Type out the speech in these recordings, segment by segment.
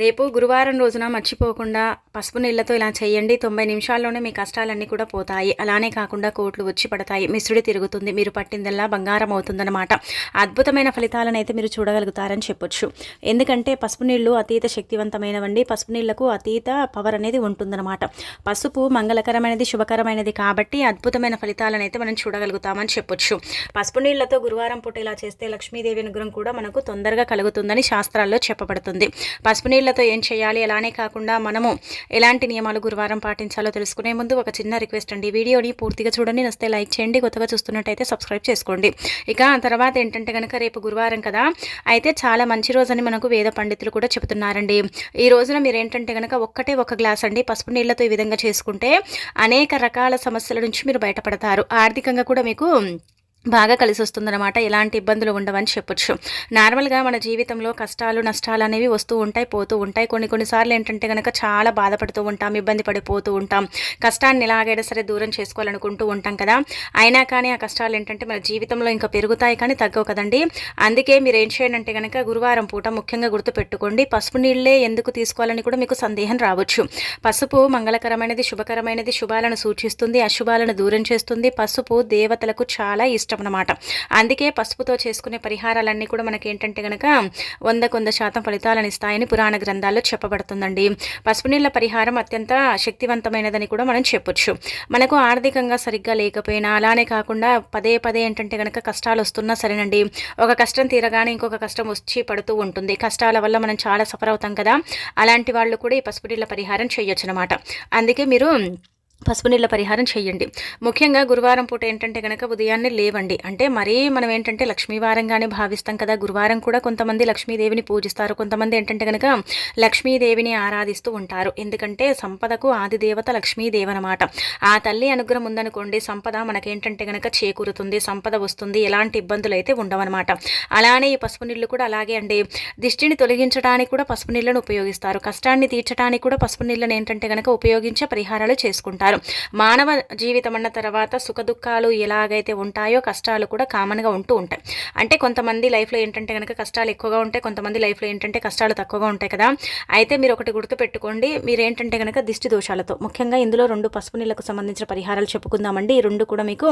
రేపు గురువారం రోజున మర్చిపోకుండా పసుపు నీళ్ళతో ఇలా చేయండి. తొంభై నిమిషాల్లోనే మీ కష్టాలన్నీ కూడా పోతాయి. అలానే కాకుండా కోట్లు వచ్చి పడతాయి. మిశ్రుడి తిరుగుతుంది. మీరు పట్టిందల్లా బంగారం అవుతుందన్నమాట. అద్భుతమైన ఫలితాలను అయితే మీరు చూడగలుగుతారని చెప్పొచ్చు. ఎందుకంటే పసుపు నీళ్ళు అతీత శక్తివంతమైనవండి. పసుపు నీళ్ళకు అతీత పవర్ అనేది ఉంటుందన్నమాట. పసుపు మంగళకరమైనది శుభకరమైనది కాబట్టి అద్భుతమైన ఫలితాలను అయితే మనం చూడగలుగుతామని చెప్పొచ్చు. పసుపు నీళ్ళతో గురువారం పూట ఇలా చేస్తే లక్ష్మీదేవి అనుగ్రహం కూడా మనకు తొందరగా కలుగుతుందని శాస్త్రాల్లో చెప్పబడుతుంది. పసుపు నీళ్ళు నీళ్ళతో ఏం చేయాలి? అలానే కాకుండా మనము ఎలాంటి నియమాలు గురువారం పాటించాలో తెలుసుకునే ముందు ఒక చిన్న రిక్వెస్ట్ అండి. వీడియోని పూర్తిగా చూడండి నస్తే లైక్ చేయండి కొత్తగా చూస్తున్నట్టయితే సబ్స్క్రైబ్ చేసుకోండి. ఇక ఆ తర్వాత ఏంటంటే కనుక రేపు గురువారం కదా అయితే చాలా మంచి రోజని మనకు వేద పండితులు కూడా చెబుతున్నారండి. ఈ రోజున మీరు ఏంటంటే కనుక ఒక్కటే ఒక గ్లాస్ అండి పసుపు నీళ్ళతో ఈ విధంగా చేసుకుంటే అనేక రకాల సమస్యల నుంచి మీరు బయటపడతారు. ఆర్థికంగా కూడా మీకు బాగా కలిసి వస్తుందన్నమాట ఎలాంటి ఇబ్బందులు ఉండవని చెప్పొచ్చు. నార్మల్గా మన జీవితంలో కష్టాలు నష్టాలు అనేవి వస్తూ ఉంటాయి పోతూ ఉంటాయి. కొన్ని కొన్నిసార్లు ఏంటంటే కనుక చాలా బాధపడుతూ ఉంటాం ఇబ్బంది పడిపోతూ ఉంటాం. కష్టాన్ని ఎలాగైనా సరే దూరం చేసుకోవాలనుకుంటూ ఉంటాం కదా. అయినా కానీ ఆ కష్టాలు ఏంటంటే మన జీవితంలో ఇంకా పెరుగుతాయి కానీ తగ్గవు కదండి. అందుకే మీరు ఏం చేయండి అంటే కనుక గురువారం పూట ముఖ్యంగా గుర్తుపెట్టుకోండి. పసుపు నీళ్ళే ఎందుకు తీసుకోవాలని కూడా మీకు సందేహం రావచ్చు. పసుపు మంగళకరమైనది శుభకరమైనది శుభాలను సూచిస్తుంది అశుభాలను దూరం చేస్తుంది. పసుపు దేవతలకు చాలా ఇష్టం. అనమాట అందుకే పసుపుతో చేసుకునే పరిహారాలన్నీ కూడా మనకి ఏంటంటే కనుక వందకు వంద శాతం ఫలితాలను ఇస్తాయని పురాణ గ్రంథాల్లో చెప్పబడుతుందండి. పసుపు నీళ్ళ పరిహారం అత్యంత శక్తివంతమైనదని కూడా మనం చెప్పొచ్చు. మనకు ఆర్థికంగా సరిగ్గా లేకపోయినా అలానే కాకుండా పదే పదే ఏంటంటే కనుక కష్టాలు వస్తున్నా సరేనండి. ఒక కష్టం తీరగానే ఇంకొక కష్టం వచ్చి పడుతూ ఉంటుంది. కష్టాల వల్ల మనం చాలా సఫర్ అవుతాం కదా. అలాంటి వాళ్ళు కూడా ఈ పసుపు నీళ్ళ పరిహారం చేయొచ్చు అనమాట అందుకే మీరు పసుపు నీళ్ళ పరిహారం చేయండి. ముఖ్యంగా గురువారం పూట ఏంటంటే కనుక ఉదయాన్నే లేవండి. అంటే మరీ మనం ఏంటంటే లక్ష్మీవారంగానే భావిస్తాం కదా గురువారం కూడా కొంతమంది లక్ష్మీదేవిని పూజిస్తారు. కొంతమంది ఏంటంటే కనుక లక్ష్మీదేవిని ఆరాధిస్తూ ఉంటారు. ఎందుకంటే సంపదకు ఆది దేవత లక్ష్మీదేవి అనమాట ఆ తల్లి అనుగ్రహం ఉందనుకోండి సంపద మనకేంటంటే కనుక చేకూరుతుంది సంపద వస్తుంది ఎలాంటి ఇబ్బందులు అయితే ఉండవన్నమాట. అలానే ఈ పసుపు నీళ్ళు కూడా అలాగే అండి. దిష్టిని తొలగించడానికి కూడా పసుపు నీళ్ళను ఉపయోగిస్తారు. కష్టాన్ని తీర్చడానికి కూడా పసుపు నీళ్ళని ఏంటంటే కనుక ఉపయోగించే పరిహారాలు చేసుకుంటారు. మానవ జీవితం అన్న తర్వాత సుఖ దుఃఖాలు ఎలాగైతే ఉంటాయో కష్టాలు కూడా కామన్గా ఉంటూ ఉంటాయి. అంటే కొంతమంది లైఫ్లో ఏంటంటే కనుక కష్టాలు ఎక్కువగా ఉంటాయి కొంతమంది లైఫ్లో ఏంటంటే కష్టాలు తక్కువగా ఉంటాయి కదా. అయితే మీరు ఒకటి గుర్తుపెట్టుకోండి మీరు ఏంటంటే కనుక దిష్టి దోషాలతో. ముఖ్యంగా ఇందులో రెండు పసుపు నీళ్ళకు సంబంధించిన పరిహారాలు చెప్పుకుందామండి. ఈ రెండు కూడా మీకు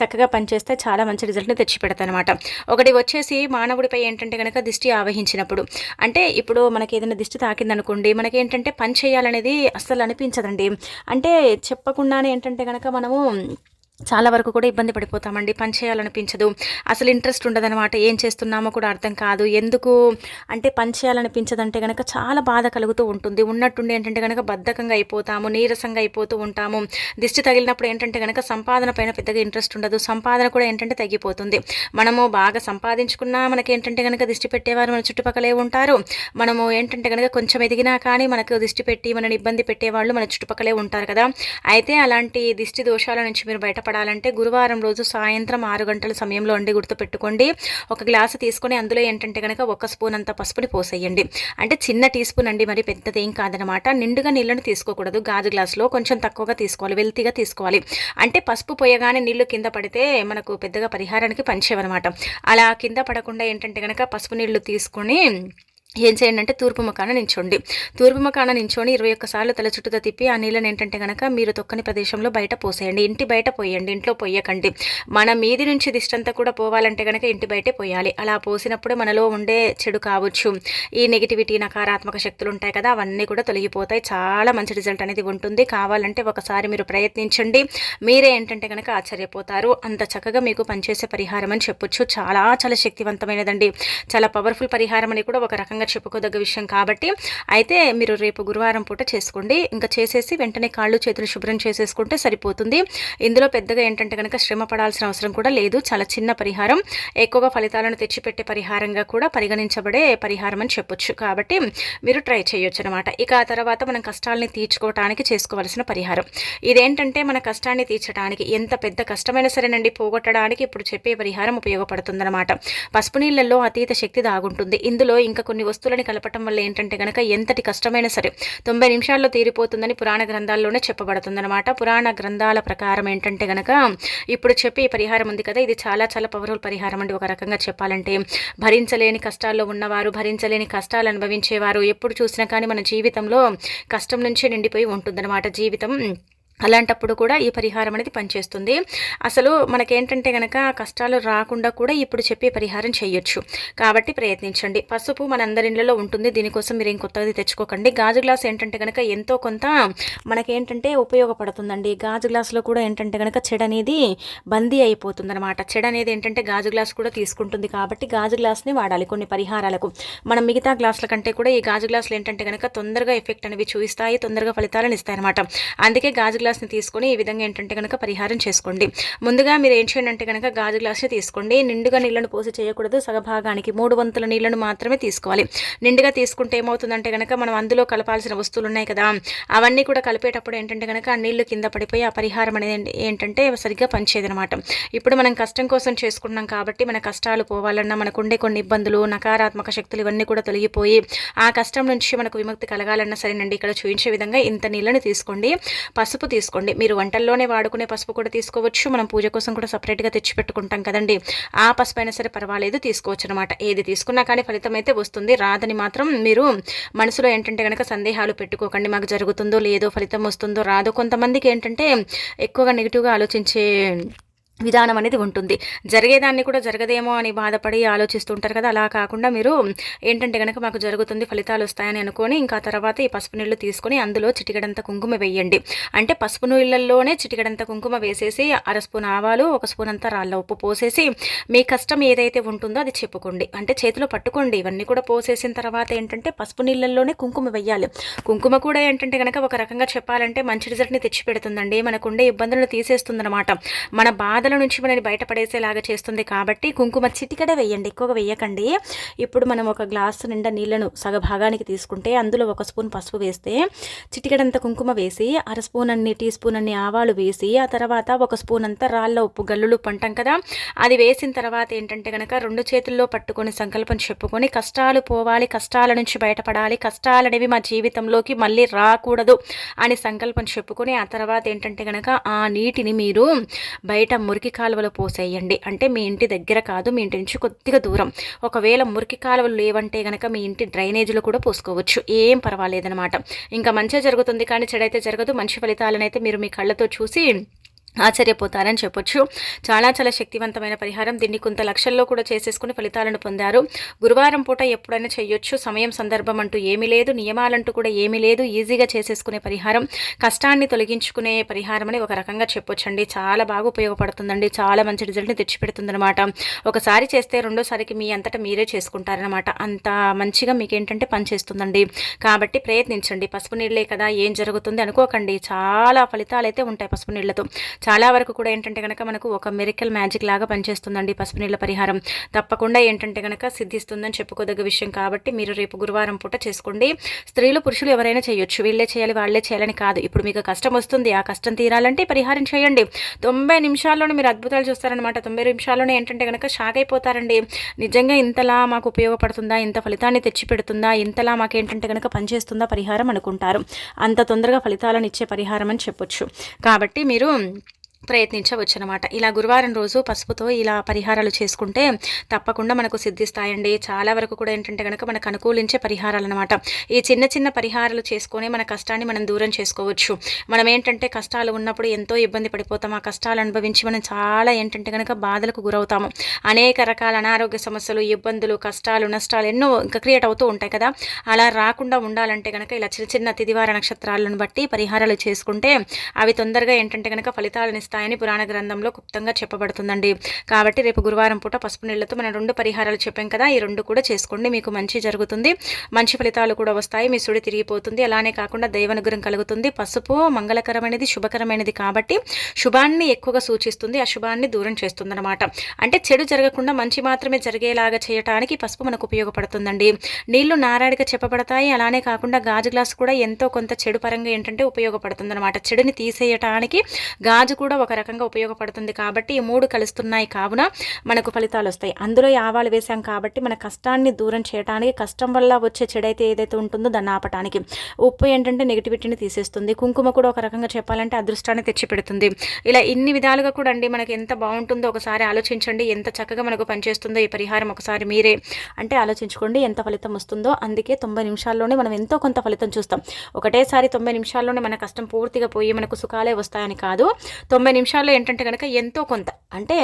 చక్కగా పనిచేస్తే చాలా మంచి రిజల్ట్ని తెచ్చిపెడతానమాట ఒకటి వచ్చేసి మానవుడిపై ఏంటంటే కనుక దిష్టి ఆవహించినప్పుడు. అంటే ఇప్పుడు మనకి ఏదైనా దిష్టి తాకిందనుకోండి మనకి ఏంటంటే పని చేయాలనేది అస్సలు అనిపించదండి. అంటే చెప్పకుండానే ఏంటంటే కనుక మనము చాలా వరకు కూడా ఇబ్బంది పడిపోతామండి పని చేయాలనిపించదు. అసలు ఇంట్రెస్ట్ ఉండదనమాట ఏం చేస్తున్నామో కూడా అర్థం కాదు. ఎందుకు అంటే పని చేయాలనిపించదంటే కనుక చాలా బాధ కలుగుతూ ఉంటుంది. ఉన్నట్టుండి ఏంటంటే కనుక బద్ధకంగా అయిపోతాము నీరసంగా అయిపోతూ ఉంటాము. దిష్టి తగిలినప్పుడు ఏంటంటే కనుక సంపాదన పైన పెద్దగా ఇంట్రెస్ట్ ఉండదు. సంపాదన కూడా ఏంటంటే తగ్గిపోతుంది. మనము బాగా సంపాదించుకున్నా మనకి ఏంటంటే కనుక దిష్టి పెట్టేవారు మన చుట్టుపక్కలే ఉంటారు. మనము ఏంటంటే కనుక కొంచెం ఎదిగినా కానీ మనకు దిష్టి పెట్టి మనని ఇబ్బంది పెట్టేవాళ్ళు మన చుట్టుపక్కలే ఉంటారు కదా. అయితే అలాంటి దిష్టి దోషాల నుంచి మీరు బయటపడ పడాలంటే గురువారం రోజు సాయంత్రం ఆరు గంటల సమయంలో అండి గుర్తుపెట్టుకోండి. ఒక గ్లాసు తీసుకొని అందులో ఏంటంటే కనుక ఒక స్పూన్ అంత పసుపుని పోసేయండి. అంటే చిన్న టీ స్పూన్ అండి మరి పెద్దదేం కాదనమాట. నిండుగా నీళ్ళని తీసుకోకూడదు. గాజు గ్లాసులో కొంచెం తక్కువగా తీసుకోవాలి. వెల్తీగా తీసుకోవాలి. అంటే పసుపు పోయగానే నీళ్ళు కింద పడితే మనకు పెద్దగా పరిహారానికి పనిచేయవన్నమాట అలా కింద పడకుండా ఏంటంటే కనుక పసుపు నీళ్ళు తీసుకొని ఏం చేయండి అంటే తూర్పు ముఖాన నించోండి. తూర్పు ముఖాన నించోని ఇరవై ఒక్కసార్లు తల చుట్టూతో తిప్పి ఆ నీళ్ళని ఏంటంటే కనుక మీరు తొక్కని ప్రదేశంలో బయట పోసేయండి. ఇంటి బయట పోయండి. ఇంట్లో పోయకండి. మన మీది నుంచి దిష్టంతా కూడా పోవాలంటే కనుక ఇంటి బయటే పోయాలి. అలా పోసినప్పుడు మనలో ఉండే చెడు కావచ్చు ఈ నెగిటివిటీ నకారాత్మక శక్తులు ఉంటాయి కదా అవన్నీ కూడా తొలగిపోతాయి. చాలా మంచి రిజల్ట్ అనేది ఉంటుంది. కావాలంటే ఒకసారి మీరు ప్రయత్నించండి. మీరే ఏంటంటే కనుక ఆశ్చర్యపోతారు. అంత చక్కగా మీకు పనిచేసే పరిహారం అని చెప్పొచ్చు. చాలా చాలా శక్తివంతమైనదండి. చాలా పవర్ఫుల్ పరిహారం అని కూడా ఒక రకంగా ఖచ్చితంగా చెప్పుకోదగ్గ విషయం కాబట్టి అయితే మీరు రేపు గురువారం పూట చేసుకోండి. ఇంకా చేసేసి వెంటనే కాళ్ళు చేతులు శుభ్రం చేసేసుకుంటే సరిపోతుంది. ఇందులో పెద్దగా ఏంటంటే కనుక శ్రమ పడాల్సిన అవసరం కూడా లేదు. చాలా చిన్న పరిహారం. ఎక్కువగా ఫలితాలను తెచ్చిపెట్టే పరిహారంగా కూడా పరిగణించబడే పరిహారం అని చెప్పొచ్చు. కాబట్టి మీరు ట్రై చేయొచ్చు అనమాట ఇక ఆ తర్వాత మనం కష్టాలని తీర్చుకోవటానికి చేసుకోవాల్సిన పరిహారం. ఇదేంటంటే మన కష్టాన్ని తీర్చడానికి ఎంత పెద్ద కష్టమైనా సరేనండి పోగొట్టడానికి ఇప్పుడు చెప్పే పరిహారం ఉపయోగపడుతుందన్నమాట. పసుపు నీళ్ళల్లో అతీత శక్తి దాగుంటుంది. ఇందులో ఇంకా కొన్ని వస్తువులని కలపటం వల్ల ఏంటంటే కనుక ఎంతటి కష్టమైనా సరే తొంభై నిమిషాల్లో తీరిపోతుందని పురాణ గ్రంథాల్లోనే చెప్పబడుతుందన్నమాట. పురాణ గ్రంథాల ప్రకారం ఏంటంటే కనుక ఇప్పుడు చెప్పే పరిహారం ఉంది కదా ఇది చాలా చాలా పవర్ఫుల్ పరిహారం అండి. ఒక రకంగా చెప్పాలంటే భరించలేని కష్టాల్లో ఉన్నవారు భరించలేని కష్టాలు అనుభవించేవారు ఎప్పుడు చూసినా కానీ మన జీవితంలో కష్టం నుంచే నిండిపోయి ఉంటుందన్నమాట. జీవితం అలాంటప్పుడు కూడా ఈ పరిహారం అనేది పనిచేస్తుంది. అసలు మనకేంటంటే కనుక కష్టాలు రాకుండా కూడా ఇప్పుడు చెప్పే పరిహారం చేయొచ్చు. కాబట్టి ప్రయత్నించండి. పసుపు మనందరిలో ఉంటుంది. దీనికోసం మీరు ఇంకొత్తది తెచ్చుకోకండి. గాజు గ్లాస్ ఏంటంటే కనుక ఎంతో కొంత మనకేంటంటే ఉపయోగపడుతుందండి. గాజు గ్లాసులో కూడా ఏంటంటే కనుక చెడ అనేది బందీ అయిపోతుంది అనమాట చెడ అనేది ఏంటంటే గాజు గ్లాస్ కూడా తీసుకుంటుంది కాబట్టి గాజు గ్లాస్ని వాడాలి కొన్ని పరిహారాలకు. మనం మిగతా గ్లాసుల కంటే కూడా ఈ గాజు గ్లాసులు ఏంటంటే కనుక తొందరగా ఎఫెక్ట్ అనేవి చూపిస్తాయి తొందరగా ఫలితాలను ఇస్తాయి అనమాట అందుకే గాజు గ్లాస్ గ్లాస్ని తీసుకొని ఈ విధంగా ఏంటంటే కనుక పరిహారం చేసుకోండి. ముందుగా మీరు ఏం చేయండి అంటే కనుక గాజు గ్లాస్ని తీసుకోండి. నిండుగా నీళ్ళను పోసి చేయకూడదు. సగభాగానికి మూడు వంతుల నీళ్ళను మాత్రమే తీసుకోవాలి. నిండుగా తీసుకుంటే ఏమవుతుందంటే కనుక మనం అందులో కలపాల్సిన వస్తువులు ఉన్నాయి కదా. అవన్నీ కూడా కలిపేటప్పుడు ఏంటంటే కనుక ఆ నీళ్ళు కింద పడిపోయి ఆ పరిహారం అనేది ఏంటంటే సరిగ్గా పనిచేయదనమాట ఇప్పుడు మనం కష్టం కోసం చేసుకున్నాం కాబట్టి మన కష్టాలు పోవాలన్నా మనకు ఉండే కొన్ని ఇబ్బందులు నకారాత్మక శక్తులు ఇవన్నీ కూడా తొలగిపోయి ఆ కష్టం నుంచి మనకు విముక్తి కలగాలన్నా సరేనండి. ఇక్కడ చూపించే విధంగా ఇంత నీళ్ళని తీసుకోండి. పసుపు తీసుకోండి. మీరు వంటల్లోనే వాడుకునే పసుపు కూడా తీసుకోవచ్చు. మనం పూజ కోసం కూడా సపరేట్గా తెచ్చిపెట్టుకుంటాం కదండి. ఆ పసుపు అయినా సరే పర్వాలేదు తీసుకోవచ్చు అనమాట ఏది తీసుకున్నా కానీ ఫలితం అయితే వస్తుంది. రాదని మాత్రం మీరు మనసులో ఏంటంటే కనుక సందేహాలు పెట్టుకోకండి. మాకు జరుగుతుందో లేదో ఫలితం వస్తుందో రాదో కొంతమందికి ఏంటంటే ఎక్కువగా నెగిటివ్గా ఆలోచించే విధానం అనేది ఉంటుంది. జరిగేదాన్ని కూడా జరగదేమో అని బాధపడి ఆలోచిస్తుంటారు కదా. అలా కాకుండా మీరు ఏంటంటే కనుక మాకు జరుగుతుంది ఫలితాలు వస్తాయని అనుకొని ఇంకా తర్వాత ఈ పసుపు నీళ్ళు తీసుకొని అందులో చిటికడంత కుంకుమ వేయండి. అంటే పసుపు నీళ్ళల్లోనే చిటికడంత కుంకుమ వేసేసి అర స్పూన్ ఆవాలు ఒక స్పూన్ అంతా రాళ్ళ ఉప్పు పోసేసి మీ కష్టం ఏదైతే ఉంటుందో అది చెప్పుకోండి. అంటే చేతిలో పట్టుకోండి. ఇవన్నీ కూడా పోసేసిన తర్వాత ఏంటంటే పసుపు నీళ్ళల్లోనే కుంకుమ వేయాలి. కుంకుమ కూడా ఏంటంటే కనుక ఒక రకంగా చెప్పాలంటే మంచి రిజల్ట్ని తెచ్చిపెడుతుందండి. మనకుండే ఇబ్బందులను తీసేస్తుందనమాట మన బాధ బాధల నుంచి మనని బయటపడేసేలాగా చేస్తుంది కాబట్టి కుంకుమ చిటికడ వేయండి ఎక్కువగా వేయకండి. ఇప్పుడు మనం ఒక గ్లాసు నిండా నీళ్ళను సగభాగానికి తీసుకుంటే అందులో ఒక స్పూన్ పసుపు వేస్తే చిటికడంత కుంకుమ వేసి అర స్పూన్ అన్ని టీ స్పూన్ అన్ని ఆవాలు వేసి ఆ తర్వాత ఒక స్పూన్ అంతా రాళ్ళ ఉప్పు గల్లులు పంటాం కదా అది వేసిన తర్వాత ఏంటంటే కనుక రెండు చేతుల్లో పట్టుకొని సంకల్పం చెప్పుకొని కష్టాలు పోవాలి కష్టాల నుంచి బయటపడాలి కష్టాలనేవి మా జీవితంలోకి మళ్ళీ రాకూడదు అని సంకల్పం చెప్పుకొని ఆ తర్వాత ఏంటంటే కనుక ఆ నీటిని మీరు బయట మురికి మురికి కాలువలు పోసేయండి. అంటే మీ ఇంటి దగ్గర కాదు మీ ఇంటి నుంచి కొద్దిగా దూరం. ఒకవేళ మురికి కాలువలు లేవంటే కనుక మీ ఇంటి డ్రైనేజీలో కూడా పోసుకోవచ్చు. ఏం పర్వాలేదనమాట ఇంకా మంచిగా జరుగుతుంది కానీ చెడైతే జరగదు. మంచి ఫలితాలనైతే అయితే మీరు మీ కళ్ళతో చూసి ఆశ్చర్యపోతారని చెప్పొచ్చు. చాలా చాలా శక్తివంతమైన పరిహారం దీన్ని కొంత లక్షల్లో కూడా చేసేసుకుని ఫలితాలను పొందారు. గురువారం పూట ఎప్పుడైనా చేయొచ్చు. సమయం సందర్భం అంటూ ఏమీ లేదు. నియమాలంటూ కూడా ఏమీ లేదు. ఈజీగా చేసేసుకునే పరిహారం కష్టాన్ని తొలగించుకునే పరిహారం అని ఒక రకంగా చెప్పొచ్చండి. చాలా బాగా ఉపయోగపడుతుందండి. చాలా మంచి రిజల్ట్ని తెచ్చిపెడుతుందనమాట ఒకసారి చేస్తే రెండోసారికి మీ అంతటా మీరే చేసుకుంటారనమాట అంత మంచిగా మీకు ఏంటంటే పనిచేస్తుందండి కాబట్టి ప్రయత్నించండి. పసుపు నీళ్ళే కదా ఏం జరుగుతుంది అనుకోకండి. చాలా ఫలితాలు అయితే ఉంటాయి పసుపు నీళ్ళతో. చాలా వరకు కూడా ఏంటంటే కనుక మనకు ఒక మెరికల్ మ్యాజిక్ లాగా పనిచేస్తుందండి పసుపు నీళ్ళ పరిహారం. తప్పకుండా ఏంటంటే కనుక సిద్ధిస్తుందని చెప్పుకోదగ్గ విషయం కాబట్టి మీరు రేపు గురువారం పూట చేసుకోండి. స్త్రీలు పురుషులు ఎవరైనా చేయొచ్చు. వీళ్ళే చేయాలి వాళ్ళే చేయాలని కాదు. ఇప్పుడు మీకు కష్టం వస్తుంది. ఆ కష్టం తీరాలంటే పరిహారం చేయండి. తొంభై నిమిషాల్లోనే మీరు అద్భుతాలు చూస్తారనమాట తొంభై నిమిషాల్లోనే ఏంటంటే కనుక షాక్ అయిపోతారండి. నిజంగా ఇంతలా మాకు ఉపయోగపడుతుందా? ఇంత ఫలితాన్ని తెచ్చిపెడుతుందా? ఇంతలా మాకేంటంటే కనుక పనిచేస్తుందా? పరిహారం అనుకుంటారు. అంత తొందరగా ఫలితాలను ఇచ్చే పరిహారం అని చెప్పొచ్చు. కాబట్టి మీరు ప్రయత్నించవచ్చు అనమాట ఇలా గురువారం రోజు పసుపుతో ఇలా పరిహారాలు చేసుకుంటే తప్పకుండా మనకు సిద్ధిస్తాయండి. చాలా వరకు కూడా ఏంటంటే కనుక మనకు అనుకూలించే పరిహారాలు అనమాట ఈ చిన్న చిన్న పరిహారాలు చేసుకొని మన కష్టాన్ని మనం దూరం చేసుకోవచ్చు. మనం ఏంటంటే కష్టాలు ఉన్నప్పుడు ఎంతో ఇబ్బంది పడిపోతాం. ఆ కష్టాలు అనుభవించి మనం చాలా ఏంటంటే కనుక బాధలకు గురవుతాము. అనేక రకాల అనారోగ్య సమస్యలు ఇబ్బందులు కష్టాలు నష్టాలు ఎన్నో ఇంకా క్రియేట్ అవుతూ ఉంటాయి కదా. అలా రాకుండా ఉండాలంటే కనుక ఇలా చిన్న చిన్న తిదివార నక్షత్రాలను బట్టి పరిహారాలు చేసుకుంటే అవి తొందరగా ఏంటంటే కనుక ఫలితాలను ఇస్తాయి. వస్తాయని పురాణ గ్రంథంలో గుప్తంగా చెప్పబడుతుందండి. కాబట్టి రేపు గురువారం పూట పసుపు నీళ్ళతో మనం రెండు పరిహారాలు చెప్పాం కదా ఈ రెండు కూడా చేసుకోండి. మీకు మంచి జరుగుతుంది. మంచి ఫలితాలు కూడా వస్తాయి. మీ సుడి తిరిగిపోతుంది. అలానే కాకుండా దైవనుగ్రహం కలుగుతుంది. పసుపు మంగళకరమైనది శుభకరమైనది కాబట్టి శుభాన్ని ఎక్కువగా సూచిస్తుంది. అశుభాన్ని దూరం చేస్తుంది అనమాట అంటే చెడు జరగకుండా మంచి మాత్రమే జరిగేలాగా చేయటానికి పసుపు మనకు ఉపయోగపడుతుందండి. నీళ్ళు నారాడిగా చెప్పబడతాయి. అలానే కాకుండా గాజు గ్లాస్ కూడా ఎంతో కొంత చెడు పరంగా ఏంటంటే ఉపయోగపడుతుంది అనమాట చెడుని తీసేయటానికి గాజు కూడా ఒక రకంగా ఉపయోగపడుతుంది కాబట్టి ఈ మూడు కలుస్తున్నాయి కావున మనకు ఫలితాలు వస్తాయి. అందులో ఆవాలు వేసాం కాబట్టి మన కష్టాన్ని దూరం చేయడానికి కష్టం వల్ల వచ్చే చెడైతే ఏదైతే ఉంటుందో దాన్ని ఆపటానికి. ఉప్పు ఏంటంటే నెగిటివిటీని తీసేస్తుంది. కుంకుమ కూడా ఒక రకంగా చెప్పాలంటే అదృష్టాన్ని తెచ్చిపెడుతుంది. ఇలా ఇన్ని విధాలుగా కూడా అండి మనకి ఎంత బాగుంటుందో ఒకసారి ఆలోచించండి. ఎంత చక్కగా మనకు పనిచేస్తుందో ఈ పరిహారం ఒకసారి మీరే అంటే ఆలోచించుకోండి ఎంత ఫలితం వస్తుందో. అందుకే తొంభై నిమిషాల్లోనే మనం ఎంతో కొంత ఫలితం చూస్తాం. ఒకటేసారి తొంభై నిమిషాల్లోనే మన కష్టం పూర్తిగా పోయి మనకు సుఖాలే వస్తాయని కాదు. తొంభై నిమిషాల్లో ఏంటంటే కనుక ఎంతో కొంత అంటే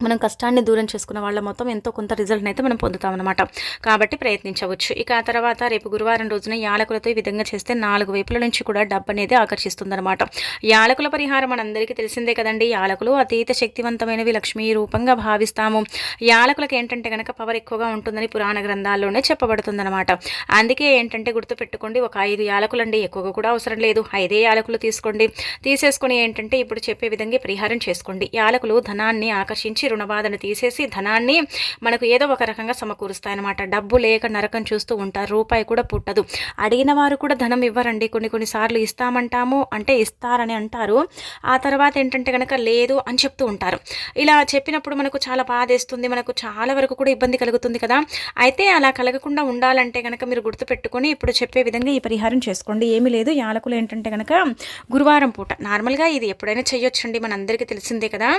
మనం కష్టాన్ని దూరం చేసుకున్న వాళ్ళ మొత్తం ఎంతో కొంత రిజల్ట్ని అయితే మనం పొందుతామన్నమాట. కాబట్టి ప్రయత్నించవచ్చు. ఇక ఆ తర్వాత రేపు గురువారం రోజున యాలకులతో ఈ విధంగా చేస్తే నాలుగు వైపుల నుంచి కూడా డబ్బు అనేది ఆకర్షిస్తుందన్నమాట. యాలకుల పరిహారం మనందరికీ తెలిసిందే కదండి. యాలకులు అతీత శక్తివంతమైనవి లక్ష్మీ రూపంగా భావిస్తాము. యాలకులకు ఏంటంటే కనుక పవర్ ఎక్కువగా ఉంటుందని పురాణ గ్రంథాల్లోనే చెప్పబడుతుందన్నమాట. అందుకే ఏంటంటే గుర్తుపెట్టుకోండి ఒక ఐదు యాలకులండి ఎక్కువగా కూడా అవసరం లేదు. ఐదే యాలకులు తీసుకోండి. తీసేసుకొని ఏంటంటే ఇప్పుడు చెప్పే విధంగా పరిహారం చేసుకోండి. యాలకులు ధనాన్ని ఆకర్షించి నుంచి రుణబాధను తీసేసి ధనాన్ని మనకు ఏదో ఒక రకంగా సమకూరుస్తాయన్నమాట. డబ్బు లేక నరకం చూస్తూ ఉంటారు. రూపాయి కూడా పుట్టదు. అడిగిన వారు కూడా ధనం ఇవ్వరండి. కొన్ని కొన్నిసార్లు ఇస్తామంటాము అంటే ఇస్తారని అంటారు. ఆ తర్వాత ఏంటంటే కనుక లేదు అని చెప్తూ ఉంటారు. ఇలా చెప్పినప్పుడు మనకు చాలా బాధేస్తుంది. మనకు చాలా వరకు కూడా ఇబ్బంది కలుగుతుంది కదా. అయితే అలా కలగకుండా ఉండాలంటే కనుక మీరు గుర్తుపెట్టుకొని ఇప్పుడు చెప్పే విధంగా ఈ పరిహారం చేసుకోండి. ఏమీ లేదు. యాలకులు ఏంటంటే కనుక గురువారం పూట. నార్మల్గా ఇది ఎప్పుడైనా చేయొచ్చండి మనందరికీ తెలిసిందే కదా.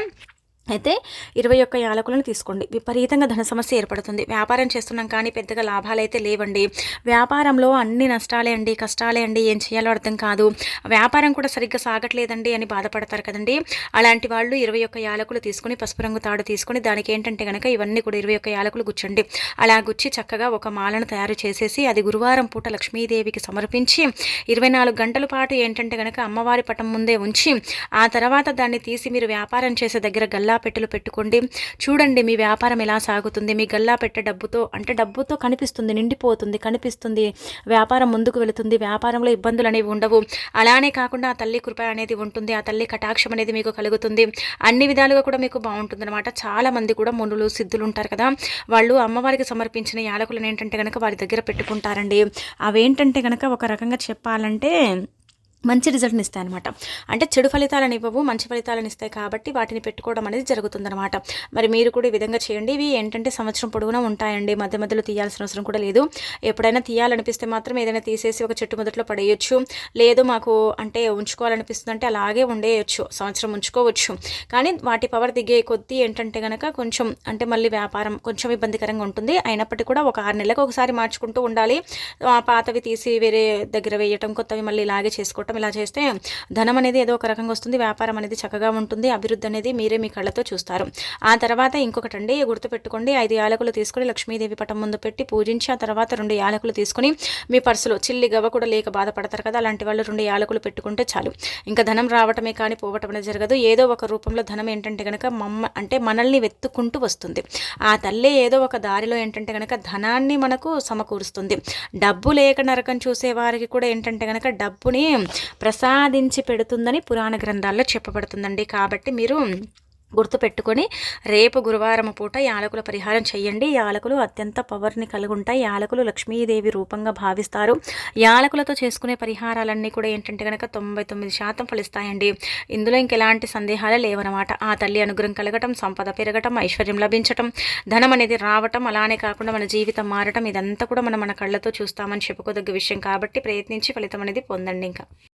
అయితే ఇరవై ఒక్క యాలకులను తీసుకోండి. విపరీతంగా ధన సమస్య ఏర్పడుతుంది. వ్యాపారం చేస్తున్నాం కానీ పెద్దగా లాభాలు అయితే లేవండి. వ్యాపారంలో అన్ని నష్టాలే అండి కష్టాలే అండి. ఏం చేయాలో అర్థం కాదు. వ్యాపారం కూడా సరిగ్గా సాగట్లేదండి అని బాధపడతారు కదండి. అలాంటి వాళ్ళు ఇరవై ఒక్క యాలకులు తీసుకుని పసుపు రంగు తాడు తీసుకుని దానికి ఏంటంటే కనుక ఇవన్నీ కూడా ఇరవై ఒక్క యాలకులు గుచ్చండి. అలా గుచ్చి చక్కగా ఒక మాలను తయారు చేసేసి అది గురువారం పూట లక్ష్మీదేవికి సమర్పించి ఇరవై నాలుగు గంటల పాటు ఏంటంటే కనుక అమ్మవారి పటం ముందే ఉంచి ఆ తర్వాత దాన్ని తీసి మీరు వ్యాపారం చేసే దగ్గర గల్లా పెట్టెలు పెట్టుకోండి. చూడండి మీ వ్యాపారం ఎలా సాగుతుంది. మీ గల్లా పెట్టే డబ్బుతో అంటే డబ్బుతో కనిపిస్తుంది నిండిపోతుంది కనిపిస్తుంది. వ్యాపారం ముందుకు వెళుతుంది. వ్యాపారంలో ఇబ్బందులు అనేవి ఉండవు. అలానే కాకుండా ఆ తల్లి కృప అనేది ఉంటుంది. ఆ తల్లి కటాక్షం అనేది మీకు కలుగుతుంది. అన్ని విధాలుగా కూడా మీకు బాగుంటుంది అనమాట చాలా మంది కూడా మునులు సిద్ధులు ఉంటారు కదా. వాళ్ళు అమ్మవారికి సమర్పించిన యాలకులను ఏంటంటే కనుక వారి దగ్గర పెట్టుకుంటారండి. అవేంటంటే కనుక ఒక రకంగా చెప్పాలంటే మంచి రిజల్ట్ని ఇస్తాయి అనమాట అంటే చెడు ఫలితాలను ఇవ్వవు మంచి ఫలితాలను ఇస్తాయి కాబట్టి వాటిని పెట్టుకోవడం అనేది జరుగుతుందన్నమాట. మరి మీరు కూడా ఈ విధంగా చేయండి. ఇవి ఏంటంటే సంవత్సరం పొడవునా ఉంటాయండి. మధ్య మధ్యలో తీయాల్సిన అవసరం కూడా లేదు. ఎప్పుడైనా తీయాలనిపిస్తే మాత్రం ఏదైనా తీసేసి ఒక చెట్టు మొదట్లో పడేయచ్చు. లేదు మాకు అంటే ఉంచుకోవాలనిపిస్తుంది అంటే అలాగే ఉండేయచ్చు. సంవత్సరం ఉంచుకోవచ్చు. కానీ వాటి పవర్ దిగే కొద్దీ ఏంటంటే కనుక కొంచెం అంటే మళ్ళీ వ్యాపారం కొంచెం ఇబ్బందికరంగా ఉంటుంది. అయినప్పటికీ కూడా ఒక ఆరు నెలలకు ఒకసారి మార్చుకుంటూ ఉండాలి. పాతవి తీసి వేరే దగ్గర వేయటం కొత్తవి మళ్ళీ ఇలాగే చేసుకోవటం ఇలా చేస్తే ధనం అనేది ఏదో ఒక రకంగా వస్తుంది వ్యాపారం అనేది చక్కగా ఉంటుంది అభివృద్ధి అనేది మీరే మీ కళ్ళతో చూస్తారు. ఆ తర్వాత ఇంకొకటండి గుర్తుపెట్టుకోండి ఐదు యాలకులు తీసుకొని లక్ష్మీదేవి పటం ముందు పెట్టి పూజించి ఆ తర్వాత రెండు యాలకులు తీసుకొని మీ పర్సులో చిల్లి గవ్వ కూడా లేక బాధపడతారు కదా అలాంటి వాళ్ళు రెండు యాలకులు పెట్టుకుంటే చాలు. ఇంకా ధనం రావటమే కానీ పోవటం అనేది జరగదు. ఏదో ఒక రూపంలో ధనం ఏంటంటే కనుక మమ్మ అంటే మనల్ని వెతుక్కుంటూ వస్తుంది. ఆ తల్లే ఏదో ఒక దారిలో ఏంటంటే కనుక ధనాన్ని మనకు సమకూరుస్తుంది. డబ్బు లేక నరకం చూసే వారికి కూడా ఏంటంటే కనుక డబ్బుని ప్రసాదించి పెడుతుందని పురాణ గ్రంథాల్లో చెప్పబడుతుందండి. కాబట్టి మీరు గుర్తుపెట్టుకొని రేపు గురువారం పూట యాలకుల పరిహారం చేయండి. యాలకులు అత్యంత పవర్ని కలిగి ఉంటాయి యాలకులు లక్ష్మీదేవి రూపంగా భావిస్తారు. యాలకులతో చేసుకునే పరిహారాలన్నీ కూడా ఏంటంటే కనుక తొంభై తొమ్మిది శాతం ఫలిస్తాయండి. ఇందులో ఇంకెలాంటి సందేహాలు లేవనమాట. ఆ తల్లి అనుగ్రహం కలగటం సంపద పెరగటం ఐశ్వర్యం లభించటం ధనం అనేది రావటం అలానే కాకుండా మన జీవితం మారటం ఇదంతా కూడా మనం మన కళ్ళతో చూస్తామని చెప్పుకోదగ్గ విషయం కాబట్టి ప్రయత్నించి ఫలితం అనేది పొందండి ఇంకా.